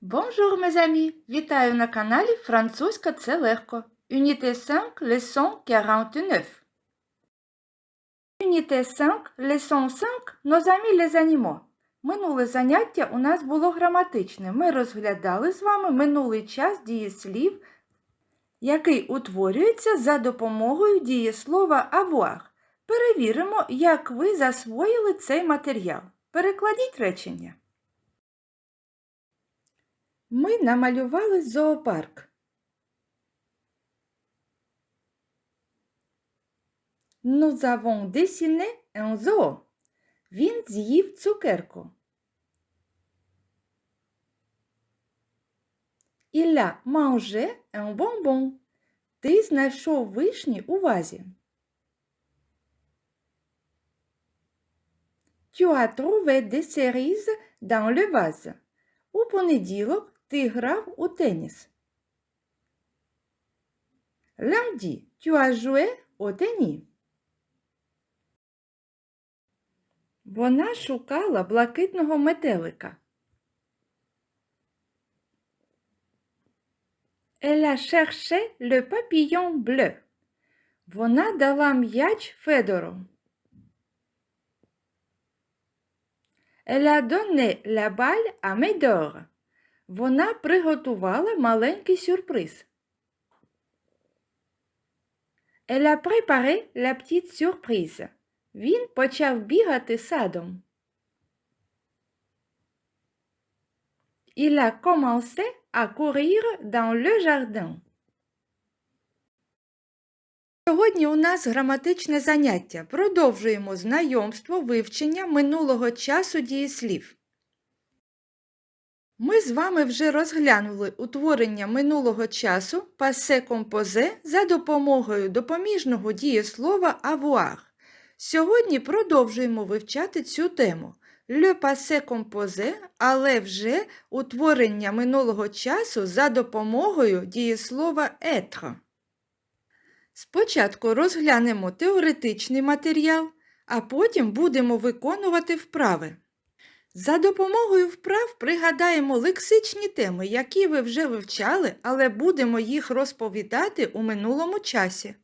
Bonjour, mes amis! Вітаю на каналі Французька це легко. Unité 5, leçon 49. Unité 5, leçon 5, nos amis les animaux. Минуле заняття у нас було граматичне. Ми розглядали з вами минулий час дієслів, який утворюється за допомогою дієслова avoir. Перевіримо, як ви засвоїли цей матеріал. Перекладіть речення. Ми намалювали зоопарк. Nous avons dessiné un zoo. Він з'їв цукерку. Il a mangé un bonbon. Ти знайшов вишні у вазі. Tu as trouvé des cerises dans le vase. У понеділок ти грав у теніс. Lundi, tu as joué au tennis. Вона шукала блакитного метелика. Elle a cherché le papillon bleu. Вона дала м'яч Федору. Elle a donné la balle à Médor. Вона приготувала маленький сюрприз. Elle a préparé la petite surprise. Він почав бігати садом. Il a commencé à courir dans le jardin. Сьогодні у нас граматичне заняття. Продовжуємо знайомство вивчення минулого часу дієслів. Ми з вами вже розглянули утворення минулого часу пасе композе за допомогою допоміжного дієслова avoir. Сьогодні продовжуємо вивчати цю тему. Le passé composé, але вже утворення минулого часу за допомогою дієслова être. Спочатку розглянемо теоретичний матеріал, а потім будемо виконувати вправи. За допомогою вправ пригадаємо лексичні теми, які ви вже вивчали, але будемо їх розповідати у минулому часі.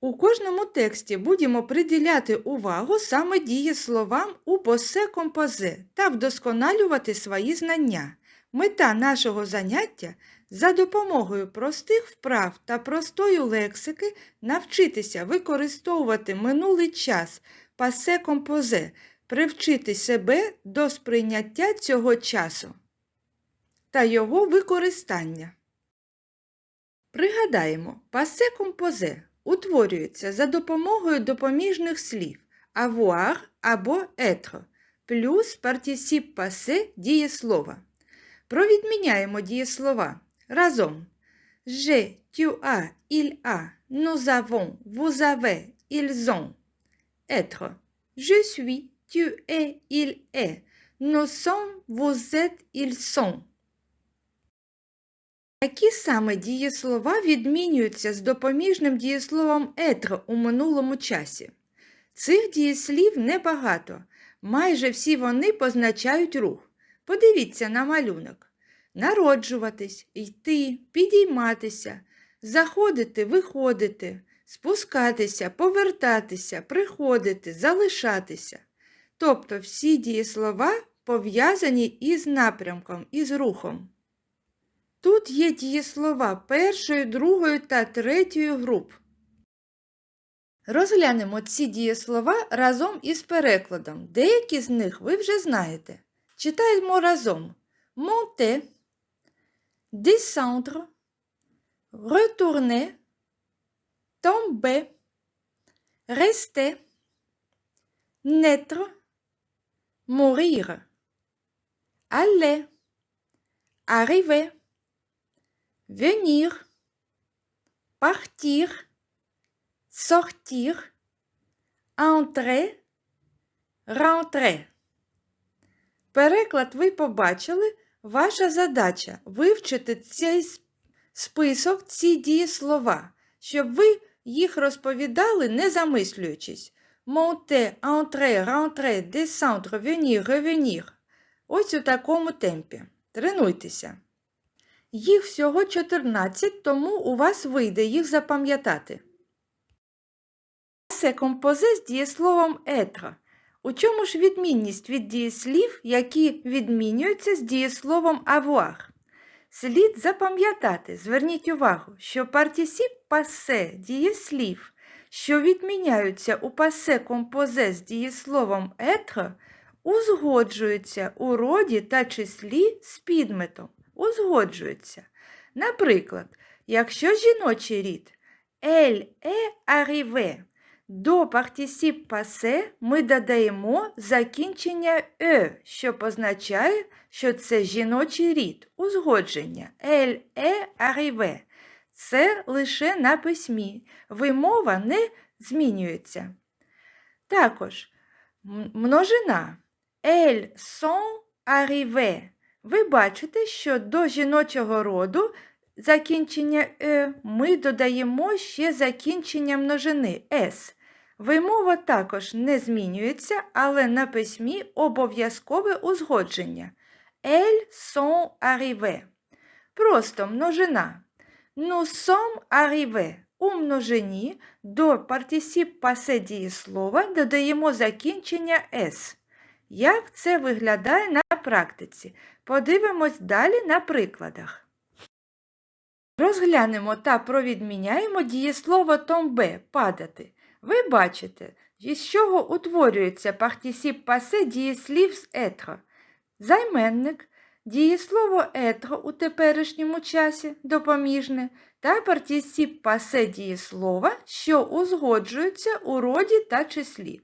У кожному тексті будемо приділяти увагу саме дієсловам у посе композе та вдосконалювати свої знання. Мета нашого заняття за допомогою простих вправ та простої лексики навчитися використовувати минулий час пасе композе, привчити себе до сприйняття цього часу та його використання. Пригадаємо, пасе композе утворюється за допомогою допоміжних слів avoir або être, плюс партісіп пасе дієслова. Провідміняємо дієслова разом. Je, tu as, il a, nous avons, vous avez, ils ont. Être. Je suis, tu es, il est. Nous sommes, vous êtes, ils sont. Які саме дієслова відмінюються з допоміжним дієсловом être у минулому часі? Цих дієслів небагато. Майже всі вони позначають рух. Подивіться на малюнок. Народжуватись, йти, підійматися, заходити, виходити, спускатися, повертатися, приходити, залишатися. Тобто всі дієслова пов'язані із напрямком, із рухом. Тут є дієслова першої, другої та третьої груп. Розглянемо ці дієслова разом із перекладом. Деякі з них ви вже знаєте. Читаємо разом monter, descendre, retourner, tomber, rester, naître, mourir, aller, arriver, venir, partir, sortir, entrer, rentrer. Переклад. Ви побачили. Ваша задача вивчити цей список, ці дієслова, щоб ви їх розповідали, не замислюючись. Monter, entrer, rentrer, descendre, venir, revenir. Ось у такому темпі. Тренуйтеся. Їх всього 14, тому у вас вийде їх запам'ятати. Це композе з дієсловом être. У чому ж відмінність від дієслів, які відмінюються з дієсловом avoir? Слід запам'ятати, зверніть увагу, що партісіп пасе дієслів, що відміняються у пасе композе з дієсловом être, узгоджуються у роді та числі з підметом. Узгоджуються. Наприклад, якщо жіночий рід elle est arrivée, до партісіп пасе ми додаємо закінчення е, що позначає, що це жіночий рід, узгодження. Elle est arrivée. Це лише на письмі. Вимова не змінюється. Також множина. Elles sont arrivées. Ви бачите, що до жіночого роду закінчення е ми додаємо ще закінчення множини с. Вимова також не змінюється, але на письмі обов'язкове узгодження. Elles sont arrivées. Просто множина. Nous sommes arrivés. У множині до партісіп пасе дієслова додаємо закінчення с. Як це виглядає на практиці? Подивимось далі на прикладах. Розглянемо та провідміняємо дієслово томбе падати. Ви бачите, із чого утворюється партісіп пасе дієслів з етро. Займенник, дієслово етро у теперішньому часі допоміжне та партісіп пасе дієслова, що узгоджуються у роді та числі.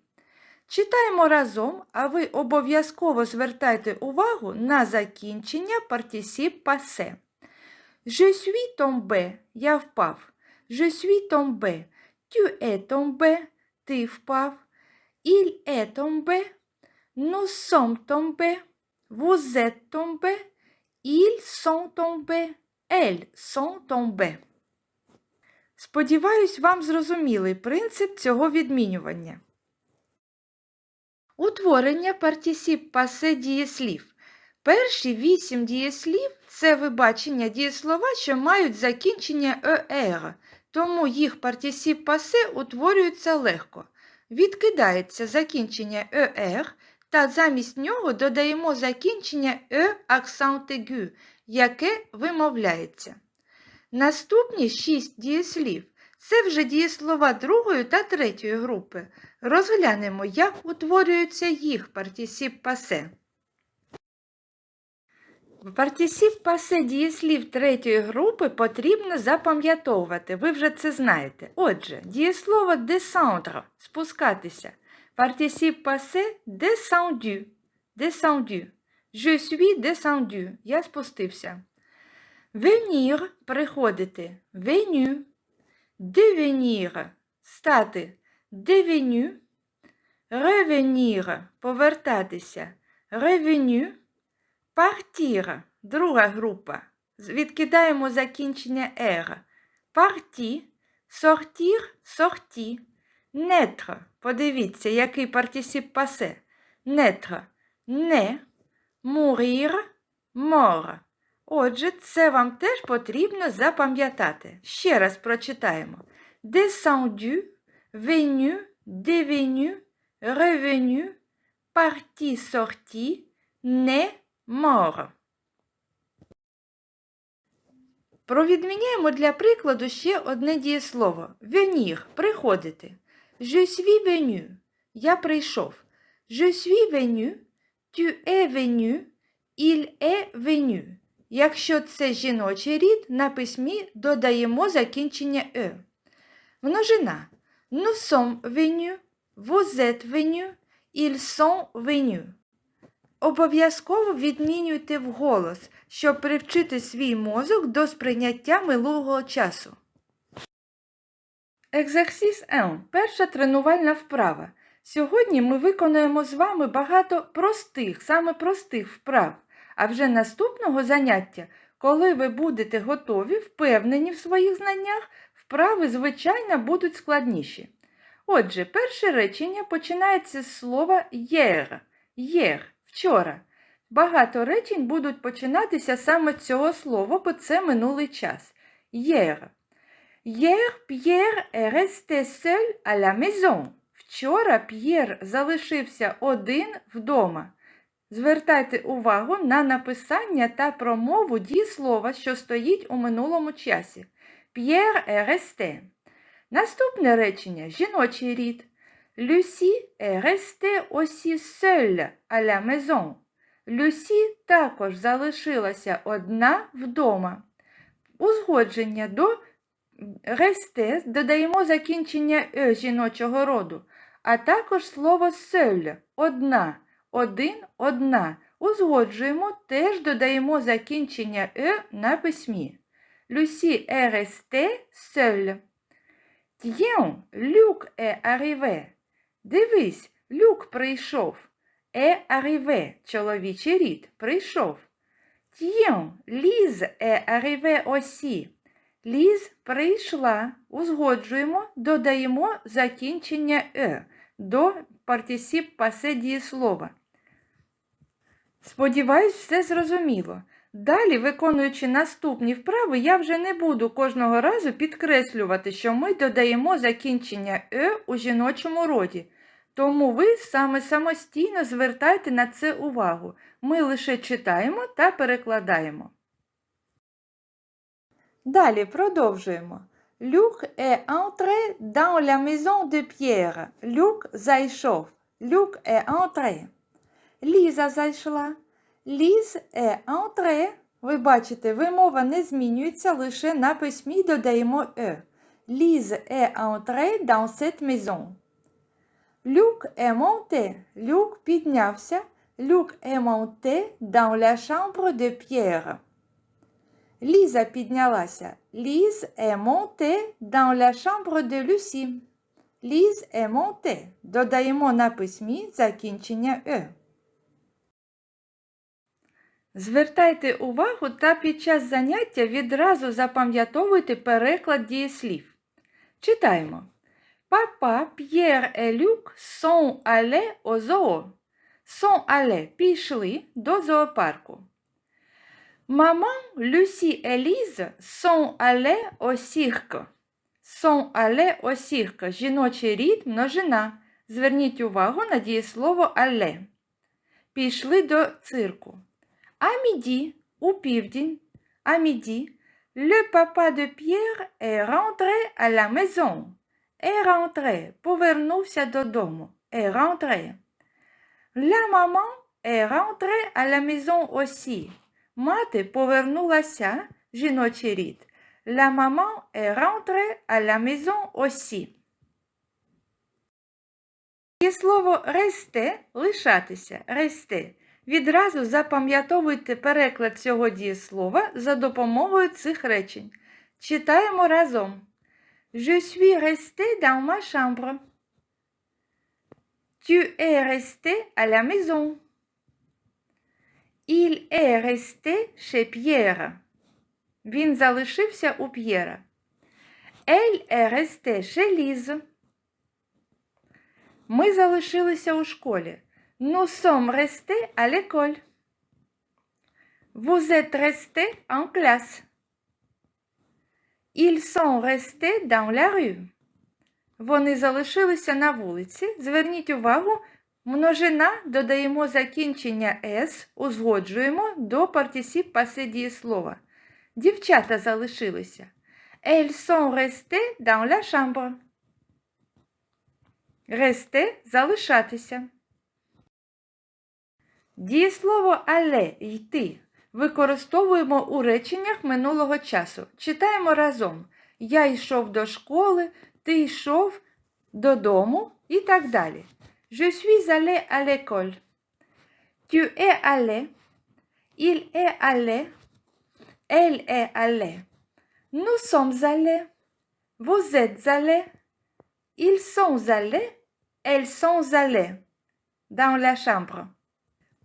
Читаємо разом, а ви обов'язково звертайте увагу на закінчення партісіп пасе. Je suis tombé, я впав. Je suis tombé. Tu es tombé, ти впав. Il est tombé. Nous sommes tombés. Vous êtes tombés. Ils sont tombés. Elles sont tombées. Сподіваюсь, вам зрозумілий принцип цього відмінювання. Утворення партісіп пасе дієслів. Перші вісім дієслів це вибачення дієслова, що мають закінчення «ер», тому їх партісіп пасе утворюються легко. Відкидається закінчення «ер» та замість нього додаємо закінчення «е» акцент aigu, яке вимовляється. Наступні шість дієслів це вже дієслова другої та третьої групи. Розглянемо, як утворюються їх партісіп пасе. Партісіп пасе дієслів третьої групи потрібно запам'ятовувати. Ви вже це знаєте. Отже, дієслово descendre – спускатися. Партісіп пасе descendu. Descendu. Je suis descendu. Я спустився. Venir – приходити. Venu. Devenir – стати. Devenu. Revenir – повертатися. Revenu. Partir – друга група. Відкидаємо закінчення «er». Parti, sortir, sorti. Naître – подивіться, який партісіп пасе. Naître – не. Mourir – mort. Отже, це вам теж потрібно запам'ятати. Ще раз прочитаємо. Descendu, venu, devenu, revenu, parti, sorti, né, mort. Провідміняємо для прикладу ще одне дієслово. Venir – приходити. Je suis venu. Я прийшов. Je suis venu. Tu es venu. Il est venu. Якщо це жіночий рід, на письмі додаємо закінчення е. Множина. Nous sommes venus. Vous êtes venus. Ils sont venus. Обов'язково відмінюйте вголос, щоб привчити свій мозок до сприйняття минулого часу. Екзерсіс 1. Перша тренувальна вправа. Сьогодні ми виконуємо з вами багато простих, саме простих вправ. А вже наступного заняття, коли ви будете готові, впевнені в своїх знаннях, вправи, звичайно, будуть складніші. Отже, перше речення починається з слова «єр». «Єр» – вчора. Багато речень будуть починатися саме з цього слова, бо це минулий час. Hier. Pierre est resté seul à la maison. Вчора П'єр залишився один вдома. Звертайте увагу на написання та промову дієслова, що стоїть у минулому часі. Est resté. Наступне речення жіночий рід. Люсі restée aussi seule à la maison. Люсі також залишилася одна вдома. Узгодження до ресте додаємо закінчення е жіночого роду, а також слово seul – одна, один, одна. Узгоджуємо, теж додаємо закінчення е на письмі. Люсі est restée seule. Tiens, Люк est arrivé. Дивись, Люк прийшов. Est arrivé – чоловічий рід, прийшов. Tiens, Ліз est arrivé aussi. Ліз прийшла. Узгоджуємо, додаємо закінчення е до партисіп пасе дієслова. Сподіваюсь, все зрозуміло. Далі, виконуючи наступні вправи, я вже не буду кожного разу підкреслювати, що ми додаємо закінчення е у жіночому роді. Тому ви саме самостійно звертайте на це увагу. Ми лише читаємо та перекладаємо. Далі продовжуємо. Люк est entré dans la maison de Pierre. Люк зайшов. Люк est entré. Ліза зайшла. Ліз est entré. Ви бачите, вимова не змінюється, лише на письмі додаємо е. Ліз est entré dans cette maison. Люк est monté. Люк піднявся. Люк est monté dans la chambre de Pierre. Ліза піднялася. Ліз est montée dans la chambre de Lucie. Ліз est montée. Додаємо на письмі закінчення е. Звертайте увагу та під час заняття відразу запам'ятовуйте переклад дієслів. Читаємо. Папа, П'єр et Люк sont allés au zoo. Sont allés – пішли до зоопарку. Maman, Lucie et Lise sont allées au cirque. Sont allées au cirque. Жіночий рід множина. Зверніть увагу на дієслово але. Пішли до цирку. А міді у південь. А міді. Le papa de Pierre est rentré à la maison. Est rentré. Повернувся додому. Est rentré. La maman est rentrée à la maison aussi. Мати повернулася жіночий рід. La maman est rentrée à la maison aussi. Є слово ресте лишатися. Ресте. Відразу запам'ятовуйте переклад цього дієслова за допомогою цих речень. Читаємо разом. Je suis resté dans ma chambre. Tu es resté à la maison. Il est resté chez Pierre. Він залишився у П'єра. Elle est restée chez Lise. Ми залишилися у школі. Nous sommes restés à l'école. Vous êtes restés en classe. Ils sont restés dans la rue. Вони залишилися на вулиці. Зверніть увагу, множина додаємо закінчення «с», узгоджуємо до партисіп пасе дієслова. Дівчата залишилися. Elles sont restées dans la chambre. Ресте залишатися. Дієслово але йти використовуємо у реченнях минулого часу. Читаємо разом. Я йшов до школи, ти йшов додому і так далі. Je suis allé à l'école. Tu es allé. Il est allé. Elle est allée. Nous sommes allés. Vous êtes allés. Ils sont allés. Elles sont allées. Dans la chambre.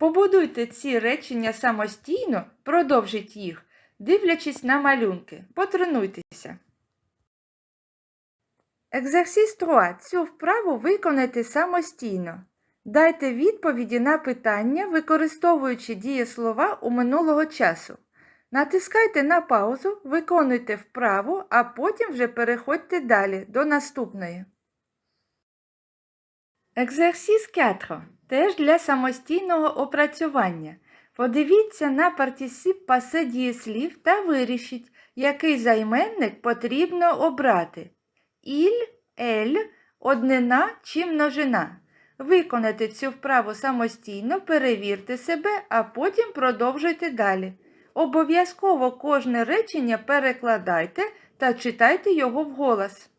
Побудуйте ці речення самостійно, продовжіть їх, дивлячись на малюнки. Потренуйтеся. Екзерсіс 3. Цю вправу виконайте самостійно. Дайте відповіді на питання, використовуючи дієслова у минулого часу. Натискайте на паузу, виконуйте вправу, а потім вже переходьте далі до наступної. Екзерсіс 4. Теж для самостійного опрацювання. Подивіться на партісип пасе дієслів та вирішіть, який займенник потрібно обрати. Іль, ель, однина чи множина. Виконайте цю вправу самостійно, перевірте себе, а потім продовжуйте далі. Обов'язково кожне речення перекладайте та читайте його вголос.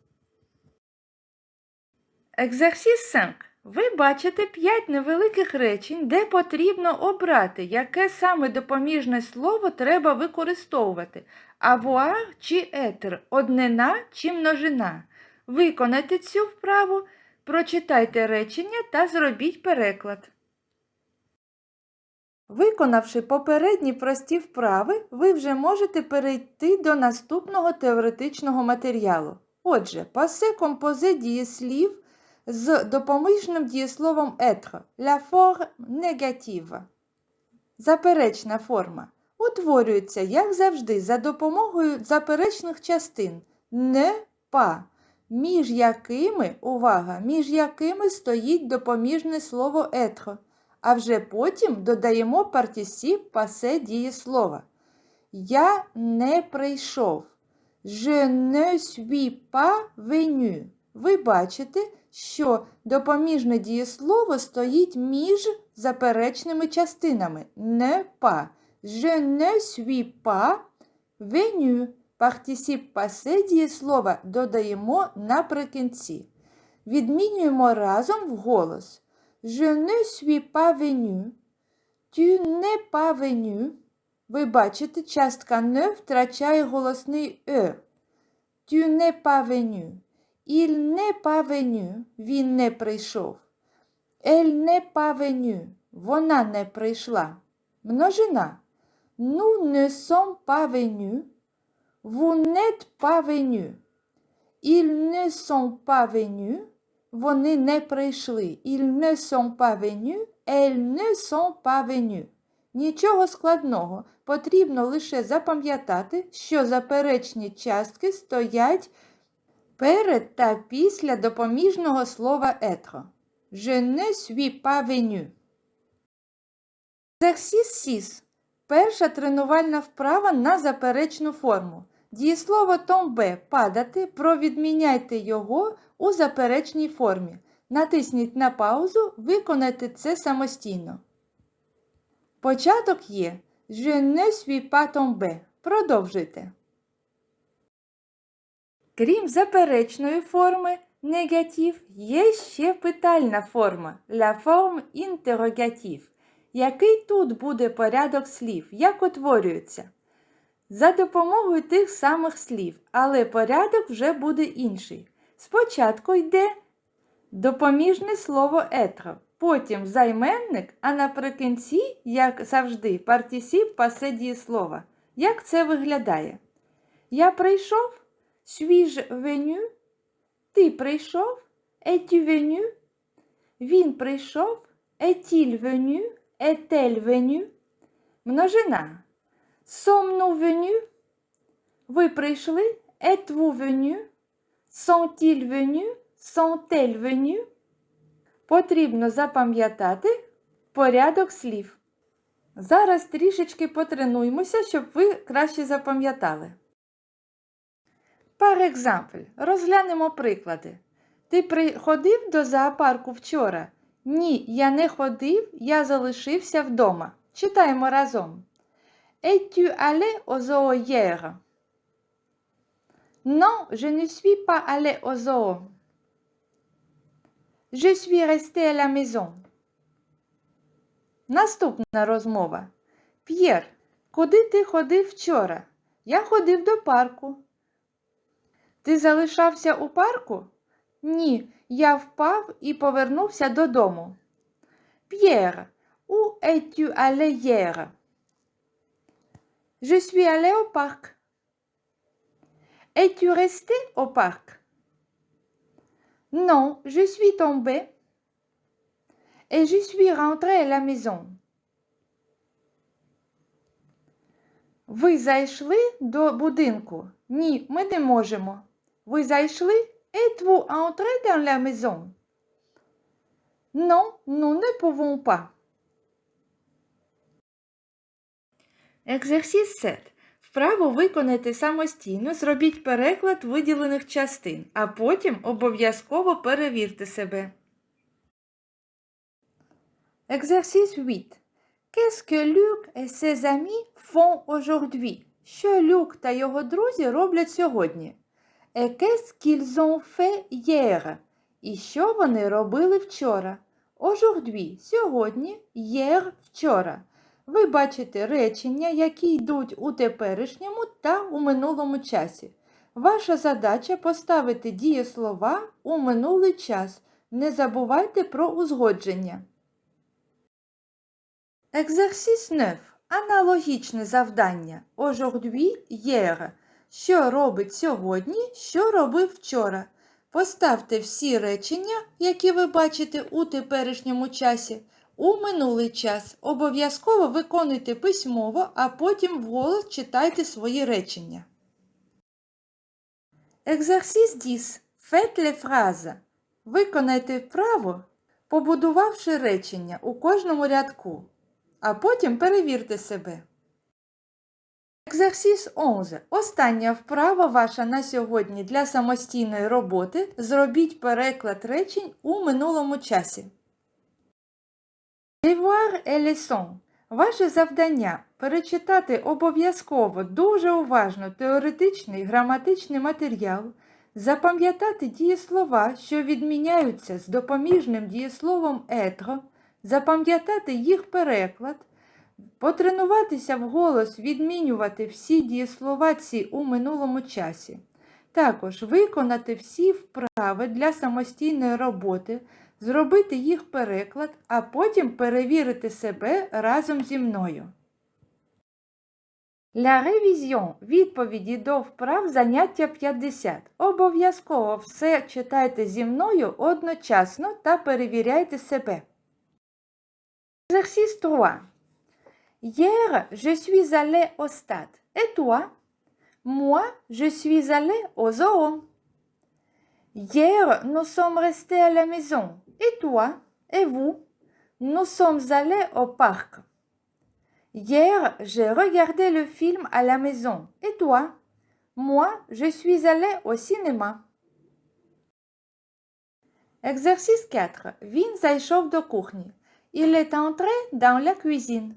Екзерсіс 5. Ви бачите 5 невеликих речень, де потрібно обрати, яке саме допоміжне слово треба використовувати avoir чи етер, однина чи множина. Виконайте цю вправу, прочитайте речення та зробіть переклад. Виконавши попередні прості вправи, ви вже можете перейти до наступного теоретичного матеріалу. Отже, пасе композе дієслів з допоміжним дієсловом être, la forme négative. Заперечна форма утворюється, як завжди, за допомогою заперечних частин не па, між якими, увага, між якими стоїть допоміжне слово être, а вже потім додаємо партісіп пасе дієслова. Я не прийшов. Je ne suis pas venu. Ви бачите, що допоміжне дієслово стоїть між заперечними частинами не па. Je ne suis pas venu. Партісіп пасе дієслова додаємо наприкінці. Відмінюємо разом вголос. Je ne suis pas venu. Tu n'es pas venu. Ви бачите, частка не втрачає голосний е. Tu n'es pas venu. Il n'est pas venu. Він не прийшов. Elle n'est pas venue. Вона не прийшла. Множина. Nous ne sommes pas venus. Vous n'êtes pas venus. Ils ne sont pas venus. Вони не прийшли. Ils ne sont pas venus. Elles ne sont pas venues. Нічого складного. Потрібно лише запам'ятати, що заперечні частки стоять перед та після допоміжного слова être. Je ne suis pas venu. Exercice 6. Перша тренувальна вправа на заперечну форму. Дієслово tombe – падати, провідміняйте його у заперечній формі. Натисніть на паузу, виконайте це самостійно. Початок є Je ne suis pas tombé. Продовжуйте. Крім заперечної форми негатив, є ще питальна форма la forme interrogative. Який тут буде порядок слів, як утворюється? За допомогою тих самих слів, але порядок вже буде інший. Спочатку йде допоміжне слово етро, потім займенник, а наприкінці, як завжди, партісіп пасе дієслова. Як це виглядає? Я прийшов, suis-je venu? Ти прийшов, es-tu venu? Він прийшов, est-il venu? Est-elle venue? Множина. Sommes-nous venus? Ви прийшли? Êtes-vous venu? Sont-ils venus? Потрібно запам'ятати порядок слів. Зараз трішечки потренуємося, щоб ви краще запам'ятали. Par exemple, розглянемо приклади. Ти приходив до зоопарку вчора? Ні, я не ходив, я залишився вдома. Читаємо разом. Es-tu allé au zoo hier? Non, je ne suis pas allé au zoo. Je suis resté à la maison. Наступна розмова. П'єр, куди ти ходив вчора? Я ходив до парку. Ти залишався у парку? Ні, я впав і повернувся додому. П'єр, où es-tu allé hier? Je suis allé au parc. Es-tu resté au parc? Non, je suis tombé. Et je suis rentrée à la maison. Ви зайшли до будинку? Ні, ми не можемо. Ви зайшли? Êtes-vous entré dans la maison? Non, nous ne pouvons pas. Екзерсіс сет. Вправо виконайте самостійно, зробіть переклад виділених частин, а потім обов'язково перевірте себе. Exercice 8. Qu'est-ce que Luc et ses amis font aujourd'hui? Що Люк та його друзі роблять сьогодні? Et qu'est-ce qu'ils ont fait hier? І що вони робили вчора? Aujourd'hui – сьогодні, hier – вчора. Ви бачите речення, які йдуть у теперішньому та у минулому часі. Ваша задача поставити дієслова у минулий час. Не забувайте про узгодження. Exercice 9. Аналогічне завдання. Aujourd'hui, hier. Що робить сьогодні, що робив вчора. Поставте всі речення, які ви бачите у теперішньому часі, у минулий час. Обов'язково виконуйте письмово, а потім вголос читайте свої речення. 10. Faites les phrases. Виконайте вправо, побудувавши речення у кожному рядку, а потім перевірте себе. Екзерсіс 11. Остання вправа ваша на сьогодні для самостійної роботи. Зробіть переклад речень у минулому часі. Devoir et leçon. Ваше завдання перечитати обов'язково дуже уважно теоретичний граматичний матеріал, запам'ятати дієслова, що відміняються з допоміжним дієсловом етро, запам'ятати їх переклад, потренуватися вголос відмінювати всі дієслова ці у минулому часі. Також виконати всі вправи для самостійної роботи, зробити їх переклад, а потім перевірити себе разом зі мною. La révision – відповіді до вправ заняття 50. Обов'язково все читайте зі мною одночасно та перевіряйте себе. Exercice 3. Hier, je suis allé au stade. Et toi? Moi, je suis allé au zoo. Hier, nous sommes restés à la maison. Et toi? Et vous? Nous sommes allés au parc. Hier, j'ai regardé le film à la maison. Et toi? Moi, je suis allé au cinéma. Exercice 4. Vin Zaishov de Courny. Il est entré dans la cuisine.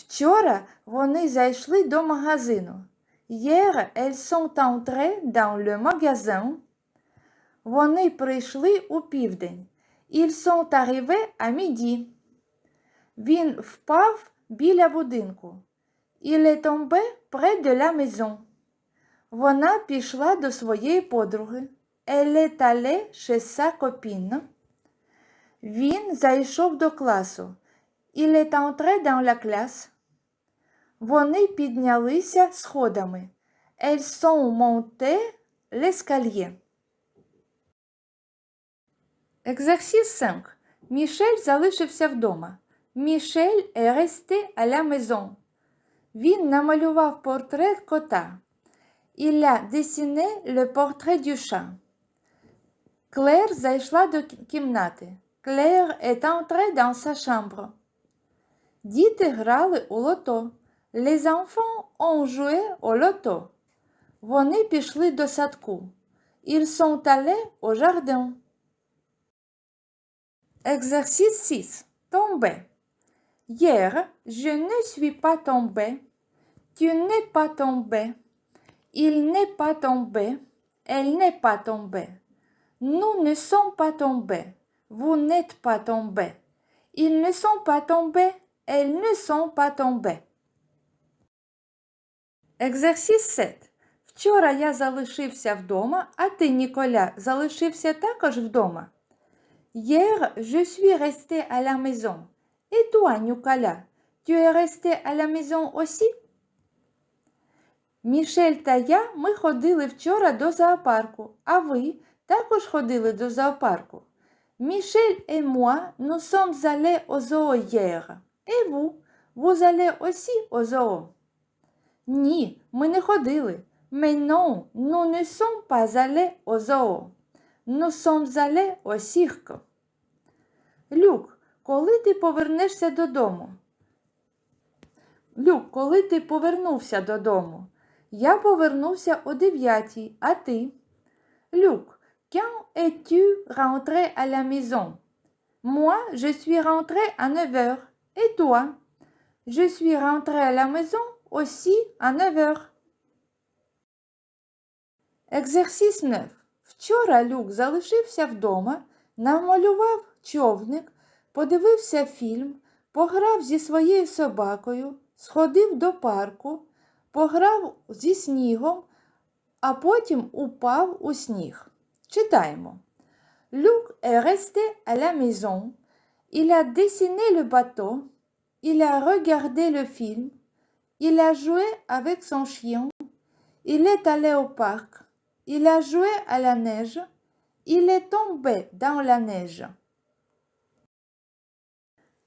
Вчора вони зайшли до магазину. Hier, elles sont entrées dans le magasin. Вони прийшли у південь. Ils sont arrivés à midi. Він впав біля будинку. Il est tombé près de la maison. Вона пішла до своєї подруги. Elle est allée chez sa copine. Він зайшов до класу. Il est entré dans la classe. Вони піднялися сходами. Elles sont montées l'escalier. Exercice 5. Мішель залишився вдома. Мішель est resté à la maison. Він намалював портрет кота. Il a dessiné le portrait du chat. Клер зайшла до кімнати. Claire est entrée dans sa chambre. Діти грали у лото. Les enfants ont joué au loto. Вони пішли до садку. Ils sont allés au jardin. Exercice 6. Tomber. Hier, je ne suis pas tombé. Tu n'es pas tombé. Il n'est pas tombé. Elle n'est pas tombée. Nous ne sommes pas tombés. Vous n'êtes pas tombés. Ils ne sont pas tombés. Elles ne sont pas tombées. Exercice 7. Вчора я залишився вдома, а ти, Ніколя, залишився також вдома. Hier, je suis resté à la maison. Et toi, Nicolas, tu es resté à la maison aussi? Мішель та я ми ходили вчора до зоопарку, а ви також ходили до зоопарку. Мішель et moi, nous sommes allés au zoo hier. Et vous, vous allez aussi au zoo? Ні, ми не ходили. Mais non, nous ne sommes pas allés au zoo. Nous sommes allés au cirque. Люк, коли ти повернешся додому? Люк, коли ти повернувся додому? Я повернувся о 9, а ти? Люк, quand es-tu rentré à la maison? Moi, je suis rentré à 9 heures. Et toi? Je suis rentré à la maison aussi à 9 heures. Exercice 9. Вчора Люк залишився вдома, намалював човник, подивився фільм, пограв зі своєю собакою, сходив до парку, пограв зі снігом, а потім упав у сніг. Читаємо. Люк est resté à la maison. Il a dessiné le bateau. Il a regardé le film. Il a joué avec son chien. Il est allé au parc. Il a joué à la neige. Il est tombé dans la neige.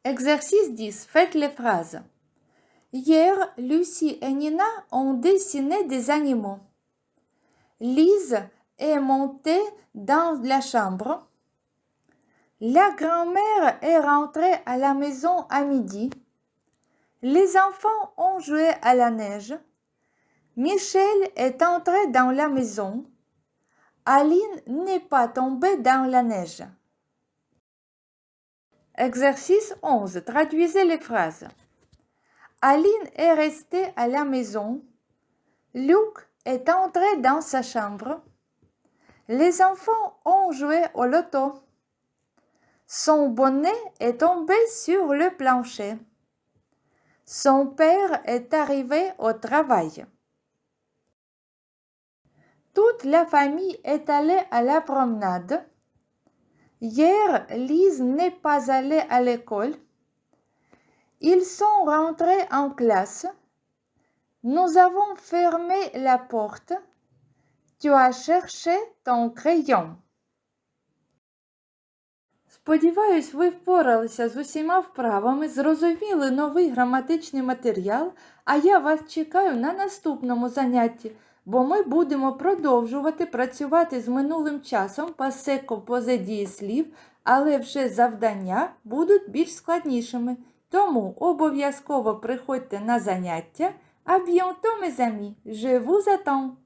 Exercice 10. Faites les phrases. Hier, Lucie et Nina ont dessiné des animaux. Lise est montée dans la chambre. La grand-mère est rentrée à la maison à midi. Les enfants ont joué à la neige. Michel est entré dans la maison. Aline n'est pas tombée dans la neige. Exercice 11. Traduisez les phrases. Aline est restée à la maison. Luc est entré dans sa chambre. Les enfants ont joué au loto. Son bonnet est tombé sur le plancher. Son père est arrivé au travail. Toute la famille est allée à la promenade. Hier, Lise n'est pas allée à l'école. Ils sont rentrés en classe. Nous avons fermé la porte. Tu as cherché ton crayon. Сподіваюсь, ви впоралися з усіма вправами, зрозуміли новий граматичний матеріал, а я вас чекаю на наступному занятті, бо ми будемо продовжувати працювати з минулим часом пасе композе дієслів, але вже завдання будуть більш складнішими. Тому обов'язково приходьте на заняття. À bientôt mes amis, je vous attends.